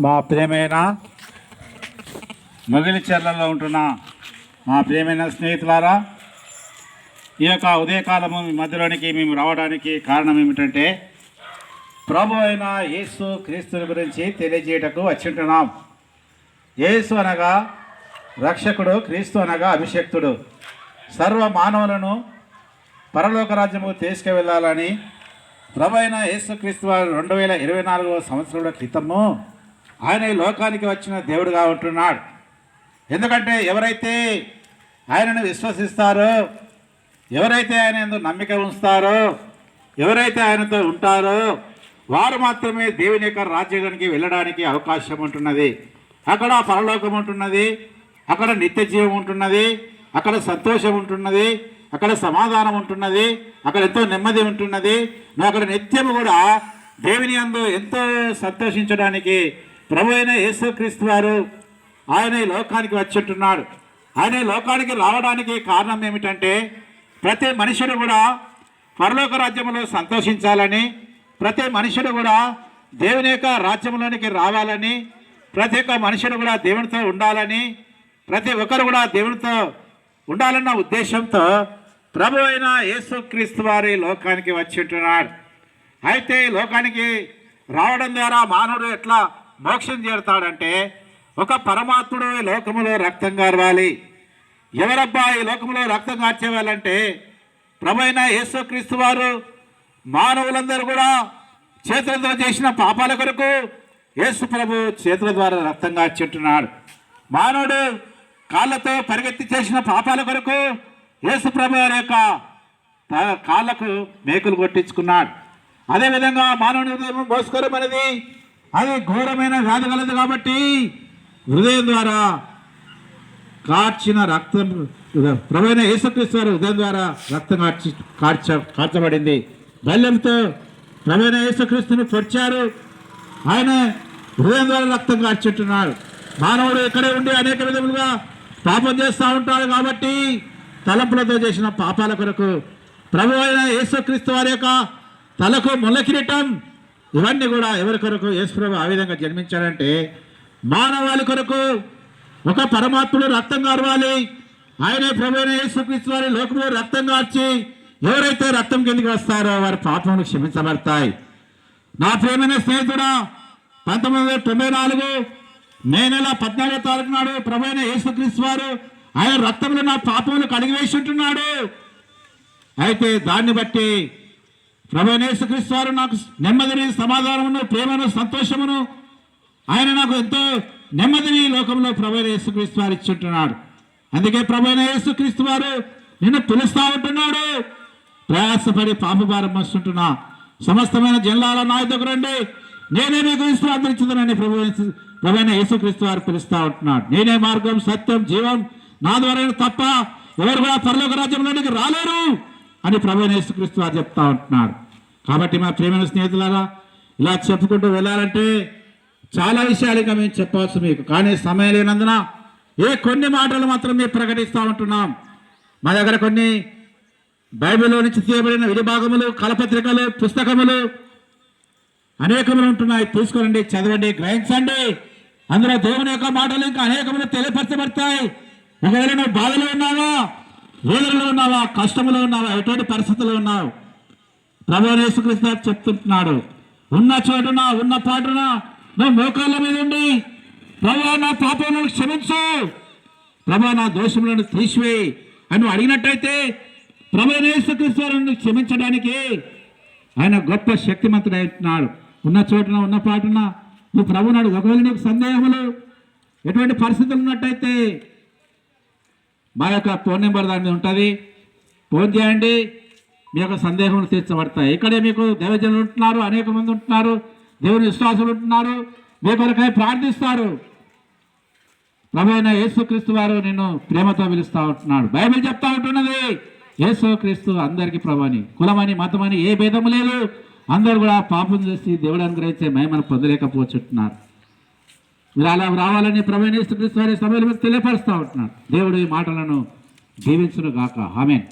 మా ప్రియమైన మొగిలిచెర్లలో ఉంటున్న మా ప్రియమైన స్నేహితులారా ఈ యొక్క ఉదయకాలము మధ్యలోనికి మేము రావడానికి కారణం ఏమిటంటే ప్రభు అయిన యేసు క్రీస్తుని గురించి తెలియజేయటకు వచ్చింటున్నాం. యేసు అనగా రక్షకుడు క్రీస్తు అనగా అభిషక్తుడు. సర్వ మానవులను పరలోక రాజ్యము తీసుకువెళ్ళాలని ప్రభు అయిన యేసుక్రీస్తు వారు రెండు వేల ఇరవై నాలుగవ సంవత్సరాల క్రితము ఆయన ఈ లోకానికి వచ్చిన దేవుడుగా ఉంటున్నాడు. ఎందుకంటే ఎవరైతే ఆయనను విశ్వసిస్తారో ఎవరైతే ఆయన ఎందుకు నమ్మిక ఉంచుతారో ఎవరైతే ఆయనతో ఉంటారో వారు మాత్రమే దేవుని యొక్క రాజ్యానికి వెళ్ళడానికి అవకాశం ఉంటున్నది. అక్కడ పరలోకం ఉంటున్నది అక్కడ నిత్య జీవం ఉంటున్నది అక్కడ సంతోషం ఉంటున్నది అక్కడ సమాధానం ఉంటున్నది అక్కడ ఎంతో నెమ్మది ఉంటున్నది. నువ్వు అక్కడ నిత్యం కూడా దేవుని అందు ఎంతో సంతోషించడానికి ప్రభు అయిన యేసుక్రీస్తు వారు ఆయన ఈ లోకానికి వచ్చింటున్నాడు. ఆయన ఈ లోకానికి రావడానికి కారణం ఏమిటంటే ప్రతి మనుషుడు కూడా పరలోక రాజ్యంలో సంతోషించాలని ప్రతి మనుషుడు కూడా దేవుని యొక్క రాజ్యంలోనికి రావాలని ప్రతి ఒక్క మనుషుడు కూడా దేవునితో ఉండాలని ప్రతి ఒక్కరు కూడా దేవునితో ఉండాలన్న ఉద్దేశంతో ప్రభు అయిన యేసుక్రీస్తు వారి లోకానికి వచ్చి ఉంటున్నాడు. అయితే ఈ లోకానికి రావడం ద్వారా మానవుడు ఎట్లా మోక్షం చేరుతాడంటే ఒక పరమాత్ముడు ఈ లోకములో రక్తం గారవాలి. ఎవరబ్బా ఈ లోకంలో రక్తం కార్చేవాళ్ళంటే ప్రభు అయిన యేసుక్రీస్తు వారు మానవులందరూ కూడా చేతులతో చేసిన పాపాల కొరకు యేసు ప్రభు చేతుల ద్వారా రక్తం కార్చుంటున్నాడు మానవుడు కాళ్ళతో పరిగెత్తి చేసిన పాపాల కొరకు యేసుప్రభు వారి యొక్క కాళ్ళకు మేకులు కొట్టించుకున్నాడు. అదేవిధంగా మానవుని హృదయం మోసుకోవడం అనేది అది ఘోరమైన వ్యాధి కలదు కాబట్టి హృదయం ద్వారా కార్చిన రక్తం ప్రవైన యేసుక్రీస్తు వారి హృదయం ద్వారా రక్తం కార్చి కార్చ కార్చబడింది. బల్యంతో ప్రవైన యేసుక్రీస్తుని పొడిచారు. ఆయన హృదయం ద్వారా రక్తం కార్చుంటున్నాడు. మానవుడు ఇక్కడే ఉండి అనేక విధములుగా పాపం చేస్తూ ఉంటాడు కాబట్టి తలపులతో చేసిన పాపాల కొరకు ప్రభు అయిన యేసుక్రీస్తు వారి యొక్క తలకు ముళ్ళ కిరీటం ఇవన్నీ కూడా ఎవరి కొరకు? యేసుప్రభు ఆ విధంగా జన్మించాడంటే మానవాళి కొరకు ఒక పరమాత్ముడు రక్తం గారవాలి ఆయనే ప్రభు అయిన యేసుక్రీస్తు వారి లోకంలో రక్తం గార్చి ఎవరైతే రక్తం కిందికి వస్తారో వారి పాపములు క్షమించబడతాయి. నా ప్రేమైన స్నేహితుడా పంతొమ్మిది వందల తొంభై నాలుగు మే నెల పద్నాలుగో తారీఖు నాడు ప్రభు అయిన యేసుక్రీస్తు వారు ఆయన రక్తంలో నా పాపమును కడిగివేసి ఉంటున్నాడు. అయితే దాన్ని బట్టి ప్రభు వారు నాకు నెమ్మదిని సమాధానమును ప్రేమను సంతోషమును ఆయన నాకు ఎంతో నెమ్మదిని లోకంలో ప్రభు వారు ఇచ్చుంటున్నాడు అందుకే ప్రభు యేసుక్రీస్తు వారు నిన్ను పిలుస్తా ఉంటున్నాడు. ప్రయాసపడి పాపభారం వస్తుంటున్నా సమస్తమైన జిల్లాల నాయ రండి. నేనే మీకు విశ్రాంతి ప్రభు యేసు- ప్రభు యేసుక్రీస్తు వారు పిలుస్తూ ఉంటున్నాడు. నేనే మార్గం సత్యం జీవం నా ద్వారా తప్ప ఎవరు కూడా పరలోక రాజ్యంలోనికి రాలేరు అని ప్రభు అయిన యేసుక్రీస్తు వారు చెప్తా ఉంటున్నాడు కాబట్టి మా ప్రియమైన స్నేహితులారా ఇలా చెప్పుకుంటూ వెళ్ళాలంటే చాలా విషయాలు ఇంకా మేము చెప్పవచ్చు మీకు. కానీ సమయం లేనందున ఏ కొన్ని మాటలు మాత్రం మేము ప్రకటిస్తూ ఉంటున్నాం. మా దగ్గర కొన్ని బైబిల్లో నుంచి తీయబడిన విడిభాగములు కలపత్రికలు పుస్తకములు అనేకములు ఉంటున్నాయి. తీసుకురండి చదవండి గ్రహించండి. అందులో దేవుని యొక్క మాటలు ఇంకా అనేకములు తెలియపరచబడతాయి. ఒకవేళ నువ్వు బాధలో ఉన్నావా? వేదనలో ఉన్నావా? కష్టంలో ఉన్నావా? ఎటువంటి పరిస్థితుల్లో ఉన్నావు? ప్రభు యేసుక్రీస్తు వారు చెప్తుంటున్నాడు ఉన్న చోటున ఉన్న పాటున నువ్వు మోకాళ్ళ మీద ఉండి ప్రభు నా పాపం క్షమించు. ప్రభు నా దోషములను తీసివేయి. అని నువ్వు అడిగినట్టయితే ప్రభు క్షమించడానికి ఆయన గొప్ప శక్తిమంతుడు అంటున్నాడు ఉన్న చోటున ఉన్న పాటున నువ్వు ప్రభునాడు ఒకవేళ నీకు సందేహములు ఎటువంటి పరిస్థితులు ఉన్నట్టయితే మా యొక్క ఫోన్ నెంబర్ దాని మీద ఉంటుంది. ఫోన్ చేయండి. మీ యొక్క సందేహం తీర్చబడతాయి. ఇక్కడే మీకు దైవజనులు ఉంటున్నారు అనేక మంది ఉంటున్నారు దేవుని విశ్వాసులు ఉంటున్నారు. మీ కొరకై ప్రార్థిస్తారు. ప్రభైన యేసుక్రీస్తు వారు నిన్ను ప్రేమతో పిలుస్తూ ఉంటున్నాడు. బైబిల్ చెప్తా ఉంటున్నది యేసుక్రీస్తు అందరికీ ప్రభాని కులమని మతమని ఏ భేదము లేదు. అందరూ కూడా పాపం చేసి దేవుడు అనుగ్రహించే మహిమను పొందలేకపోతుంటున్నారు మీరు అలా రావాలని ప్రవీణ యేసుక్రీస్తు వారి సభలు తెలియపరుస్తూ ఉంటున్నారు. దేవుడు ఈ మాటలను దీవించును గాక ఆమెన్.